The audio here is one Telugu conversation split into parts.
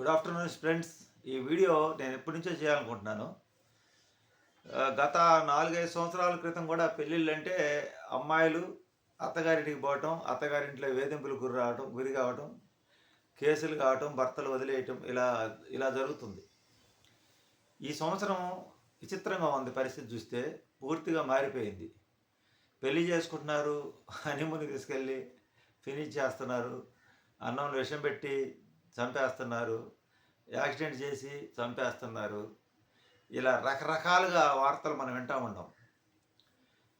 గుడ్ ఆఫ్టర్నూన్ ఫ్రెండ్స్ ఈ వీడియో నేను ఎప్పటి నుంచో చేయాలనుకుంటున్నాను. గత నాలుగైదు సంవత్సరాల క్రితం కూడా పెళ్ళిళ్ళు అంటే అమ్మాయిలు అత్తగారింటికి పోవటం అత్తగారింట్లో వేధింపులు గురి రావటం గురి కావటం కేసులు కావటం భర్తలు వదిలేయటం ఇలా ఇలా జరుగుతుంది. ఈ సంవత్సరం విచిత్రంగా ఉంది పరిస్థితి చూస్తే పూర్తిగా మారిపోయింది. పెళ్ళి చేసుకుంటున్నారు హనీమూన్కి తీసుకెళ్ళి ఫినిష్ చేస్తున్నారు అన్నంలో విషం పెట్టి చంపేస్తున్నారు. యాక్సిడెంట్ చేసి చంపేస్తున్నారు. ఇలా రకరకాలుగా వార్తలు మనం వింటా ఉన్నాం.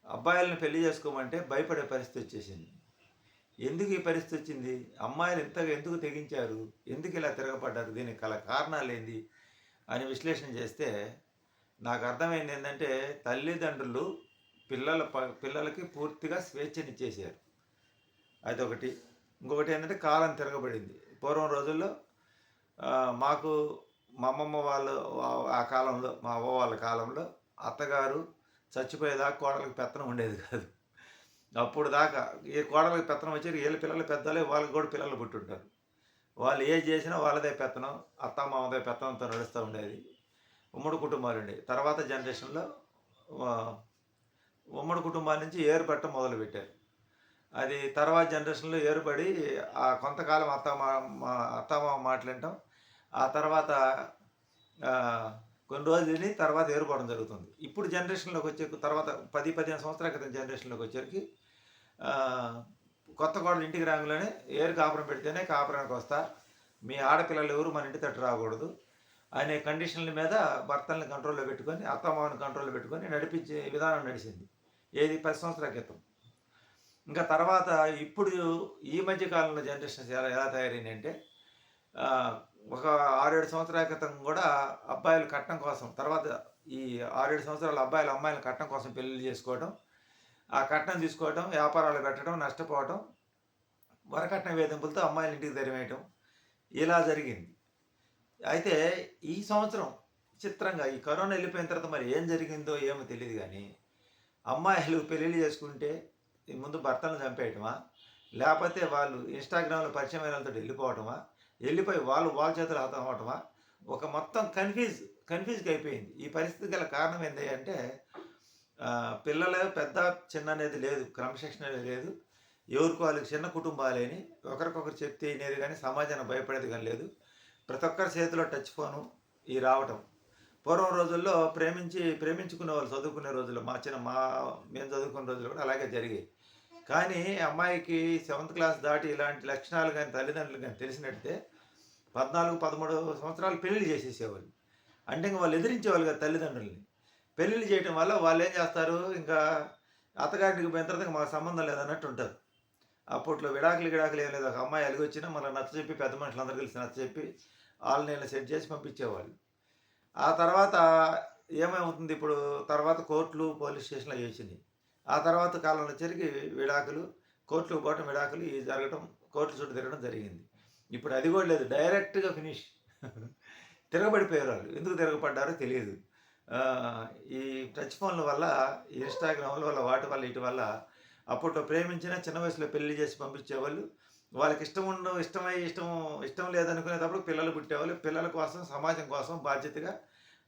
అబ్బాయిలను పెళ్ళి చేసుకోమంటే భయపడే పరిస్థితి వచ్చేసింది. ఎందుకు ఈ పరిస్థితి వచ్చింది? అమ్మాయిలు ఇంతగా ఎందుకు తెగించారు? ఎందుకు ఇలా తిరగబడ్డారు? దీనికి గల కారణాలు ఏంది? అని విశ్లేషణ చేస్తే నాకు అర్థమైంది ఏంటంటే తల్లిదండ్రులు పిల్లల ప- పిల్లలకి పూర్తిగా స్వేచ్ఛనిచ్చేసారు అదొకటి. ఇంకొకటి ఏంటంటే కాలం తిరగబడింది. పూర్వం రోజుల్లో మాకు మా అమ్మమ్మ వాళ్ళు ఆ- కాలంలో మా అవ్వ వాళ్ళ కాలంలో అత్తగారు చచ్చిపోయేదాకా కోడలకు పెత్తనం ఉండేది కాదు. అప్పుడు దాకా ఏ కోడలకు పెత్తనం వచ్చి వీళ్ళ పిల్లలు పెద్దలే వాళ్ళకి కూడా పిల్లలు పుట్టుంటారు. వాళ్ళు ఏ చేసినా వాళ్ళదే పెత్తనం అత్త మామదే పెత్తనంతో నడుస్తూ ఉండేది. ఉమ్మడి కుటుంబాలు ఉండేవి తర్వాత జనరేషన్లో ఉమ్మడి కుటుంబాల నుంచి ఏరుపట్టం మొదలుపెట్టారు. అది తర్వాత జనరేషన్లో ఏర్పడి ఆ కొంతకాలం అత్త మా మాట్లాడటం ఆ తర్వాత కొన్ని రోజులు తిని తర్వాత ఏర్పడడం జరుగుతుంది. ఇప్పుడు జనరేషన్లోకి వచ్చే తర్వాత పది పదిహేను సంవత్సరాల క్రితం జనరేషన్లోకి వచ్చేసరికి కొత్త కోడలు ఇంటికి రాగానే ఏరు కాపురం పెడితేనే కాపురానికి వస్తా. మీ ఆడపిల్లలు ఎవరు మన ఇంటి తట్టు రాకూడదు. అనే కండిషన్ల మీద భర్తల్ని కంట్రోల్లో పెట్టుకొని అత్తమామని కంట్రోల్లో పెట్టుకొని నడిపించే విధానం నడిచింది. ఏది పది సంవత్సరాల క్రితం. ఇంకా తర్వాత ఇప్పుడు ఈ మధ్య కాలంలో జనరేషన్స్ ఎలా ఎలా తయారైంది అంటే ఒక ఆరేడు సంవత్సరాల క్రితం కూడా అబ్బాయిలు కట్నం కోసం తర్వాత ఈ ఆరేడు సంవత్సరాల అబ్బాయిలు అమ్మాయిల కట్నం కోసం పెళ్ళి చేసుకోవడం ఆ కట్నం తీసుకోవడం వ్యాపారాలు పెట్టడం నష్టపోవడం వరకట్న వేధింపులతో అమ్మాయిల ఇంటికి తరిమేయటం ఇలా జరిగింది. అయితే ఈ సంవత్సరం చిత్రంగా ఈ కరోనా వెళ్ళిపోయిన తర్వాత మరి ఏం జరిగిందో ఏమో తెలియదు కానీ అమ్మాయిలు పెళ్ళిళ్ళు చేసుకుంటే ముందు భర్తలను చంపేయటమా? లేకపోతే వాళ్ళు ఇన్స్టాగ్రామ్లో పరిచయం అయిన వాళ్ళతో వెళ్ళిపోవటమా? వెళ్ళిపోయి వాళ్ళు వాళ్ళ చేతులు హతం అవటమా? ఒక మొత్తం కన్ఫ్యూజ్ కన్ఫ్యూజ్గా అయిపోయింది. ఈ పరిస్థితి గల కారణం ఏంటి అంటే పిల్లలు పెద్ద చిన్న అనేది లేదు క్రమశిక్షణ అనేది లేదు. ఎవరికి వాళ్ళకి చిన్న కుటుంబాలేని ఒకరికొకరు చెప్తే అనేది కానీ సమాజాన్ని భయపడేది కానీ లేదు. ప్రతి ఒక్కరి చేతిలో టచ్ ఫోను ఈ రావటం. పూర్వం రోజుల్లో ప్రేమించి ప్రేమించుకునే వాళ్ళు చదువుకునే రోజుల్లో మా చిన్న మా మేము చదువుకునే రోజులు కూడా అలాగే జరిగాయి. కానీ అమ్మాయికి సెవెంత్ క్లాస్ దాటి ఇలాంటి లక్షణాలు కానీ తల్లిదండ్రులు కానీ తెలిసినట్టే పద్నాలుగు పదమూడు సంవత్సరాలు పెళ్ళి చేసేసేవాళ్ళు. అంటే ఇంకా వాళ్ళు ఎదిరించేవాళ్ళు కదా తల్లిదండ్రుల్ని. పెళ్ళిళ్ళు చేయటం వల్ల వాళ్ళు ఏం చేస్తారు? ఇంకా అత్తగారికి పోయిన తర్వాత మాకు సంబంధం లేదన్నట్టు ఉంటారు. అప్పట్లో విడాకులు విడాకులు ఏం లేదు. ఒక అమ్మాయి అలిగి వచ్చినా మళ్ళీ నచ్చ చెప్పి పెద్ద మనుషులు అందరూ కలిసి నచ్చ చెప్పి వాళ్ళని సెట్ చేసి పంపించేవాళ్ళు. ఆ తర్వాత ఏమవుతుంది ఇప్పుడు? తర్వాత కోర్టులు పోలీస్ స్టేషన్లు చేసింది ఆ తర్వాత కాలంలో జరిగి విడాకులు కోర్టులకు పోవటం విడాకులు ఇవి జరగటం కోర్టు చుట్టూ తిరగడం జరిగింది. ఇప్పుడు అది కూడా లేదు. డైరెక్ట్గా ఫినిష్ తిరగబడిపోయారు వాళ్ళు. ఎందుకు తిరగబడ్డారో తెలియదు. ఈ టచ్ ఫోన్ల వల్ల ఈ ఇన్స్టాగ్రామ్ల వల్ల వాటి వల్ల ఇటు వల్ల అప్పట్లో ప్రేమించిన చిన్న వయసులో పెళ్ళి చేసి పంపించేవాళ్ళు. వాళ్ళకి ఇష్టం ఉండడం ఇష్టమై ఇష్టం ఇష్టం లేదనుకునేటప్పుడు పిల్లలు పుట్టేవాళ్ళు. పిల్లల కోసం సమాజం కోసం బాధ్యతగా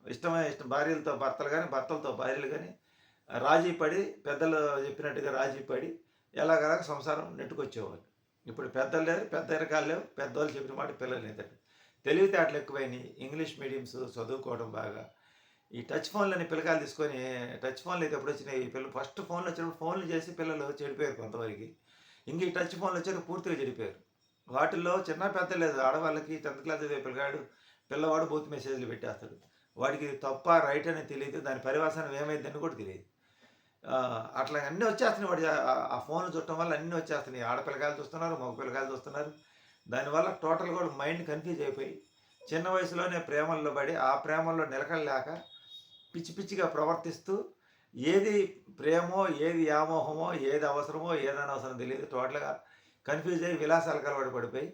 ఇష్టమై ఇష్టం భార్యలతో భర్తలు కానీ భర్తలతో భార్యలు కానీ రాజీ పడి పెద్దలు చెప్పినట్టుగా రాజీ పడి ఎలాగలాగ సంసారం నెట్టుకొచ్చేవాళ్ళు. ఇప్పుడు పెద్దలు లేరు పెద్ద రకాలు లేవు పెద్దవాళ్ళు చెప్పిన మాట పిల్లలు లేదండి తెలివితేటలు ఎక్కువైనాయి. ఇంగ్లీష్ మీడియంస్ చదువుకోవడం బాగా. ఈ టచ్ ఫోన్లని పిల్లకాయలు తీసుకొని టచ్ ఫోన్లు అయితే ఎప్పుడు వచ్చినాయి పిల్లలు ఫస్ట్ ఫోన్లు వచ్చినప్పుడు ఫోన్లు చేసి పిల్లలు చెడిపోయారు కొంతవరకు. ఇంక ఈ టచ్ ఫోన్లు వచ్చాక పూర్తిగా చెడిపోయారు. వాటిల్లో చిన్న పెద్ద లేదు. ఆడవాళ్ళకి టెన్త్ క్లాస్ చదివే పిల్లగాడు పిల్లవాడు బూత్ మెసేజ్లు పెట్టేస్తాడు. వాడికి తప్ప రైట్ అని తెలియదు. దాని పరివాసనం ఏమైందని కూడా తెలియదు. అట్లా అన్నీ వచ్చేస్తున్నాయి వాడి ఆ- ఆ ఫోన్లు చూడటం వల్ల అన్నీ వచ్చేస్తున్నాయి. ఆడపిల్లకాయలు చూస్తున్నారు మగ పిల్లకాయలు చూస్తున్నారు. దానివల్ల టోటల్ కూడా మైండ్ కన్ఫ్యూజ్ అయిపోయి చిన్న వయసులోనే ప్రేమల్లో పడి ఆ ప్రేమల్లో నిలకడలేక పిచ్చి పిచ్చిగా ప్రవర్తిస్తూ ఏది ప్రేమో ఏది వ్యామోహమో ఏది అవసరమో ఏది అనవసరం తెలియదు. టోటల్గా కన్ఫ్యూజ్ అయ్యి విలాసాలకు అలవాటు పడిపోయి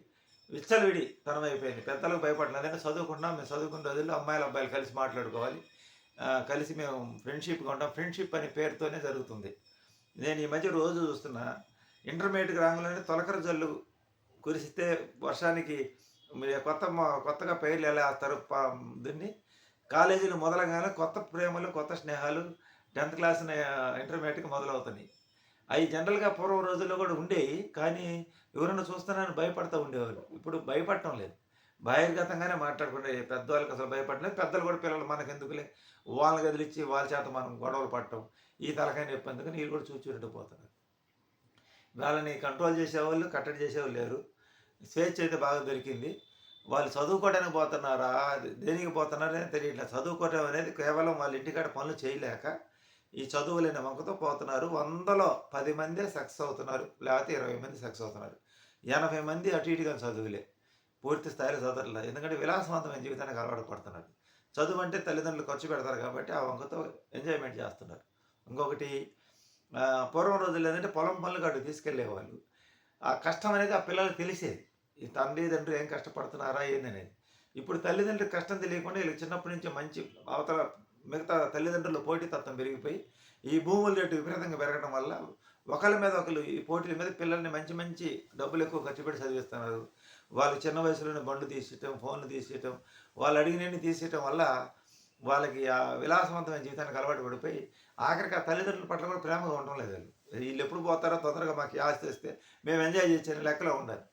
విచ్చలవిడి తనం అయిపోయింది పెద్దలకు భయపడలేదు. అంటే చదువుకుంటున్నాం మేము చదువుకున్న రోజుల్లో అమ్మాయిలు అబ్బాయిలు కలిసి మాట్లాడుకోవాలి. కలిసి మేము ఫ్రెండ్షిప్గా ఉంటాం. ఫ్రెండ్షిప్ అనే పేరుతోనే జరుగుతుంది. నేను ఈ మధ్య రోజు చూస్తున్నా ఇంటర్మీడియట్ రాగానే తొలకర జల్లు కురిస్తే వర్షానికి కొత్త కొత్తగా పేర్లు ఎలా వేస్తారు? దీన్ని కాలేజీలు మొదలగానే కొత్త ప్రేమలు కొత్త స్నేహాలు టెన్త్ క్లాస్ ఇంటర్మీడియట్కి మొదలవుతున్నాయి అవి జనరల్గా పూర్వం రోజుల్లో కూడా ఉండేవి కానీ ఎవరైనా చూస్తున్నారని భయపడతా ఉండేవాళ్ళు. ఇప్పుడు భయపడటం లేదు. బహిర్గతంగానే మాట్లాడుకుంటే పెద్దవాళ్ళకి అసలు భయపడలేదు పెద్దలు కూడా పిల్లలు మనకు ఎందుకులే వాళ్ళని కదిలిచ్చి వాళ్ళ చేత మనం గొడవలు పడటం ఈ తలకాయ నొప్పి ఎందుకని వీళ్ళు కూడా చూచి పోతున్నారు వాళ్ళని కంట్రోల్ చేసేవాళ్ళు కట్టడి చేసేవాళ్ళు లేరు. స్వేచ్ఛ అయితే బాగా దొరికింది. వాళ్ళు చదువుకోవడానికి పోతున్నారా? అది దేనికి పోతున్నారని తెలియట్లేదు. చదువుకోవడం అనేది కేవలం వాళ్ళ ఇంటికాడ పనులు చేయలేక ఈ చదువులేని వంకతో పోతున్నారు? వందలో పది మందే సక్సెస్ అవుతున్నారు. లేకపోతే ఇరవై మంది సక్సెస్ అవుతున్నారు. ఎనభై మంది అటు ఇటుగా చదువులే. పూర్తి స్థాయిలో చదవట్లేదు. ఎందుకంటే విలాసవంతమైన జీవితానికి అలవాటు పడుతున్నారు. చదువు అంటే తల్లిదండ్రులు ఖర్చు పెడతారు కాబట్టి ఆ వంకతో ఎంజాయ్మెంట్ చేస్తున్నారు. ఇంకొకటి పూర్వం రోజుల్లో ఏంటంటే పొలం పనులు అటు తీసుకెళ్ళేవాళ్ళు ఆ కష్టం అనేది ఆ పిల్లలకు తెలిసేది. ఈ తండ్రి తండ్రి ఏం కష్టపడుతున్నారా ఏందనేది. ఇప్పుడు తల్లిదండ్రులు కష్టం తెలియకుండా వీళ్ళకి చిన్నప్పటి నుంచి మంచి అవతల మిగతా తల్లిదండ్రుల పోటీతత్వం పెరిగిపోయి ఈ భూముల రేటు విపరీతంగా పెరగడం వల్ల ఒకరి మీద ఒకరు ఈ పోటీల మీద పిల్లల్ని మంచి మంచి డబ్బులు ఎక్కువ ఖర్చు పెట్టి చదివిస్తున్నారు. వాళ్ళు చిన్న వయసులోనే బండ్లు తీసేయటం ఫోన్లు తీసేయటం వాళ్ళు అడిగినన్ని తీసేయటం వల్ల వాళ్ళకి ఆ విలాసవంతమైన జీవితానికి అలవాటు పడిపోయి ఆఖరికి ఆ తల్లిదండ్రుల పట్ల కూడా ప్రేమగా ఉండడం లేదు వాళ్ళు. వీళ్ళు ఎప్పుడు పోతారో తొందరగా మాకు ఈ ఆస్తి వస్తే మేము ఎంజాయ్ చేసే లెక్కలో ఉండాలి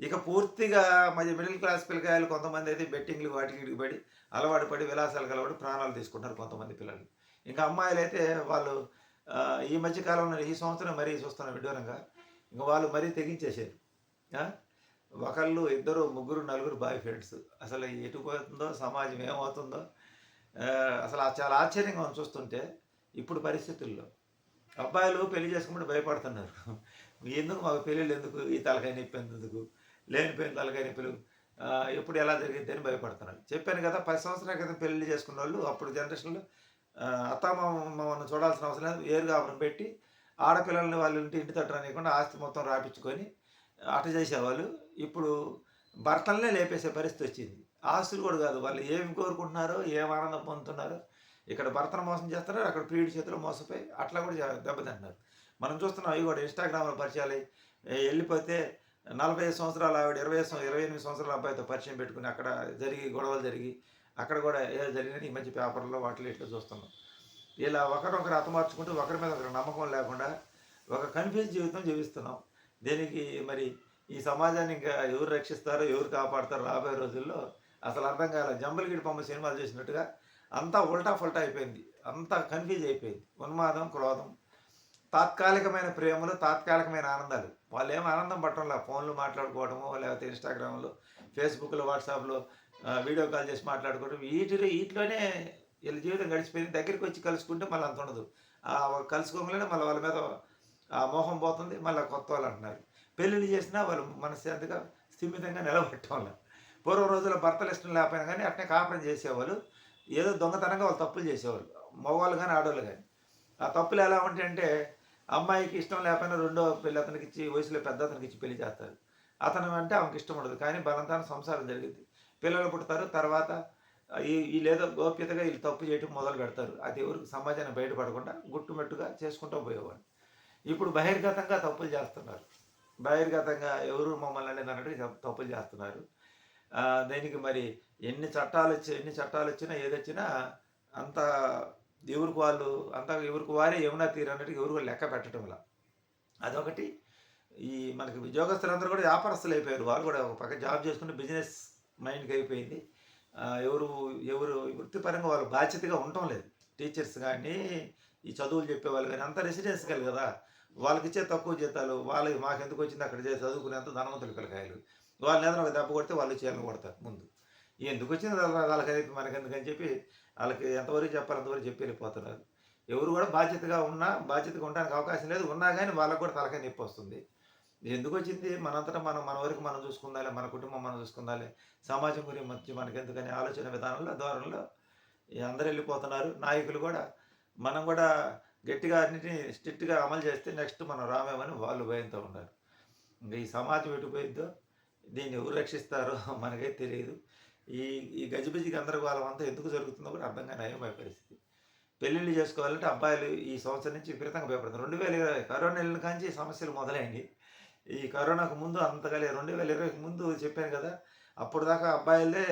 ఇక పూర్తిగా మరి మిడిల్ క్లాస్ పిల్లకాయలు కొంతమంది అయితే బెట్టింగ్లు వాటికి పడి అలవాటు పడి విలాసాలు కలవాడు ప్రాణాలు తీసుకుంటారు కొంతమంది పిల్లలు. ఇంకా అమ్మాయిలు అయితే వాళ్ళు ఈ మధ్య కాలంలో ఈ సంవత్సరం మరీ చూస్తున్నాం విడ్డూరంగా. ఇంకా వాళ్ళు మరీ తెగించేసారు ఒకళ్ళు ఇద్దరు ముగ్గురు నలుగురు బాయ్ ఫ్రెండ్స్. అసలు ఎటు పోతుందో సమాజం ఏమవుతుందో అసలు చాలా ఆశ్చర్యంగా చూస్తుంటే ఇప్పుడు పరిస్థితుల్లో అబ్బాయిలు పెళ్ళి చేసుకుంటే భయపడుతున్నారు. ఎందుకు మాకు పెళ్ళిళ్ళు ఎందుకు? ఈ తలకాయ నొప్పి ఎందుకు? లేనిపోయిన తలకాయ నొప్పులు. ఎప్పుడు ఎలా జరిగింది అని భయపడుతున్నారు చెప్పాను కదా పది సంవత్సరాల క్రితం పెళ్ళి చేసుకున్న వాళ్ళు అప్పుడు జనరేషన్లో అత్తామామను చూడాల్సిన అవసరం లేదు ఏరు కాపురం పెట్టి ఆడపిల్లల్ని వాళ్ళ ఇంటి ఇంటి తట్టు రానియకుండా ఆస్తి మొత్తం రాపించుకొని అట చేసేవాళ్ళు. ఇప్పుడు భర్తలనే లేపేసే పరిస్థితి వచ్చింది. ఆస్తులు కూడా కాదు వాళ్ళు ఏమి కోరుకుంటున్నారో ఏం ఆనందం పొందుతున్నారో ఇక్కడ భర్తను మోసం చేస్తున్నారు అక్కడ ప్రియుడి చేతిలో మోసపోయి అట్లా కూడా దెబ్బతింటున్నారు. మనం చూస్తున్నాం అవి కూడా ఇన్స్టాగ్రామ్లో పరిచయాలు వెళ్ళిపోతే నలభై ఐదు సంవత్సరాలు ఆవిడ ఇరవై ఇరవై ఎనిమిది సంవత్సరాల అబ్బాయితో పరిచయం పెట్టుకుని అక్కడ జరిగి గొడవలు జరిగి అక్కడ కూడా ఏదో జరిగినట్టు ఈ మధ్య పేపర్లో వాటిలో ఇట్లా చూస్తున్నాం. ఇలా ఒకరొకరు అతమార్చుకుంటూ ఒకరి మీద ఒకరు నమ్మకం లేకుండా ఒక కన్ఫ్యూజ్ జీవితం జీవిస్తున్నాం. దీనికి మరి ఈ సమాజాన్ని ఇంకా ఎవరు రక్షిస్తారో ఎవరు కాపాడతారో రాబోయే రోజుల్లో అసలు అర్థం కాల. జంబలగిడి బొమ్మ సినిమాలు చేసినట్టుగా అంతా ఉల్టా ఫుల్టా అయిపోయింది. అంతా కన్ఫ్యూజ్ అయిపోయింది. ఉన్మాదం క్రోధం. తాత్కాలికమైన ప్రేమలు తాత్కాలికమైన ఆనందాలు. వాళ్ళు ఏం ఆనందం పట్టడంలా? ఫోన్లు మాట్లాడుకోవడము లేకపోతే ఇన్స్టాగ్రామ్లో ఫేస్బుక్లో వాట్సాప్లో వీడియో కాల్ చేసి మాట్లాడుకోవడం వీటిలో వీటిలోనే వీళ్ళ జీవితం గడిచిపోయింది. దగ్గరికి వచ్చి కలుసుకుంటే మళ్ళీ అంత ఉండదు. ఆ కలుసుకోగానే మళ్ళీ వాళ్ళ మీద ఆ మోహం పోతుంది. మళ్ళీ కొత్త వాళ్ళు అంటున్నారు. పెళ్ళిళ్ళు చేసినా వాళ్ళు మనశ్శాంతిగా స్థిమితంగా నిలబెట్టడం పూర్వ పూర్వం రోజుల్లో భర్తలు ఇష్టం లేకపోయినా కానీ అట్నే కాపురం చేసేవాళ్ళు. ఏదో దొంగతనంగా వాళ్ళు తప్పులు చేసేవాళ్ళు. మగవాళ్ళు కానీ ఆడవాళ్ళు కానీ. ఆ తప్పులు ఎలా ఉంటాయంటే అమ్మాయికి ఇష్టం లేకపోయినా రెండో పెళ్ళి అతనికి ఇచ్చి వయసులో పెద్ద అతనికి ఇచ్చి పెళ్ళి చేస్తారు. అతను అంటే ఆమెకి ఇష్టం ఉండదు. కానీ బలంతాన సంసారం జరిగింది. పిల్లలు పుడతారు. తర్వాత ఈ లేదో గోప్యతగా వీళ్ళు తప్పు చేయటం మొదలు పెడతారు. అది ఎవరికి సమాజాన్ని బయటపడకుండా గుట్టుమెట్టుగా చేసుకుంటూ పోయేవాడు ఇప్పుడు బహిర్గతంగా తప్పులు చేస్తున్నారు. బహిర్గతంగా ఎవరు మమ్మల్ని అనేది తప్పులు చేస్తున్నారు. దీనికి మరి ఎన్ని చట్టాలు వచ్చి ఎన్ని చట్టాలు వచ్చినా ఏదొచ్చినా అంత ఎవరికి వాళ్ళు అంతా ఎవరికి వారే యమునా తీరు అన్నట్టు ఎవరికి లెక్క పెట్టడం వల్ల. అదొకటి. ఈ మనకి ఉద్యోగస్తులందరూ కూడా వ్యాపారస్తులు అయిపోయారు. వాళ్ళు కూడా ఒక పక్క జాబ్ చేసుకుంటే బిజినెస్ మైండ్కి అయిపోయింది. ఎవరు ఎవరు వృత్తిపరంగా వాళ్ళు బాధ్యతగా ఉండటం లేదు. టీచర్స్ కానీ ఈ చదువులు చెప్పేవాళ్ళు కానీ అంతా రెసిడెన్సికల్ కదా. వాళ్ళకి ఇచ్చే తక్కువ జీతాలు వాళ్ళకి మాకు ఎందుకు వచ్చింది అక్కడ చేసి చదువుకునేంత ధనవంతులు పిల్లకాయలు. వాళ్ళు ఏదైనా ఒక దెబ్బ కొడితే వాళ్ళు చేయాలని కొడతారు ముందు. ఎందుకు వచ్చింది వాళ్ళకి వాళ్ళకి మనకెందుకని చెప్పి వాళ్ళకి ఎంతవరకు చెప్పాలి అంతవరకు చెప్పి వెళ్ళిపోతున్నారు ఎవరు కూడా బాధ్యతగా ఉన్నా బాధ్యతగా ఉండడానికి అవకాశం లేదు. ఉన్నా కానీ వాళ్ళకు కూడా తలకాయ నొప్పి వస్తుంది. ఎందుకు వచ్చింది మనంతటా మనం మన వరకు మనం చూసుకుందాలి మన కుటుంబం మనం చూసుకుందాలి. సమాజం గురించి మంచి ఎందుకని ఆలోచన విధానంలో ధోరణిలో అందరు అందరూ వెళ్ళిపోతున్నారు. నాయకులు కూడా మనం కూడా గట్టిగా అన్నిటిని స్ట్రిక్ట్గా అమలు చేస్తే నెక్స్ట్ మనం రామేమని వాళ్ళు భయంతో ఉన్నారు. ఇంకా ఈ సమాజం ఎటు పోయిద్దో దీన్ని ఎవరు రక్షిస్తారో మనకైతే తెలియదు. ఈ ఈ గజిబిజి గందరగోళం అంతా ఎందుకు జరుగుతుందో కూడా అర్థం కానీ అయ్యే పరిస్థితి. పెళ్ళిళ్ళు చేసుకోవాలంటే అబ్బాయిలు ఈ సంవత్సరం నుంచి విపరీతంగా భయపడుతుంది రెండు వేల ఇరవై కరోనా వెళ్ళిన కాంచి సమస్యలు మొదలైంది. ఈ కరోనాకు ముందు అంతగా లేదు. రెండు వేల ఇరవైకి ముందు చెప్పాను కదా అప్పుడు దాకా అబ్బాయిలదే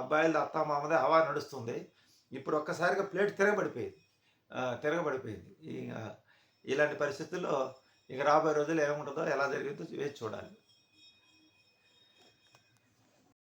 అబ్బాయిలది అత్త మామదే హవా నడుస్తుంది. ఇప్పుడు ఒక్కసారిగా ప్లేట్ తిరగబడిపోయింది. తిరగబడిపోయింది. ఇలాంటి పరిస్థితుల్లో ఇక రాబోయే రోజులు ఏముంటుందో ఎలా జరిగిందో వేచి చూడాలి.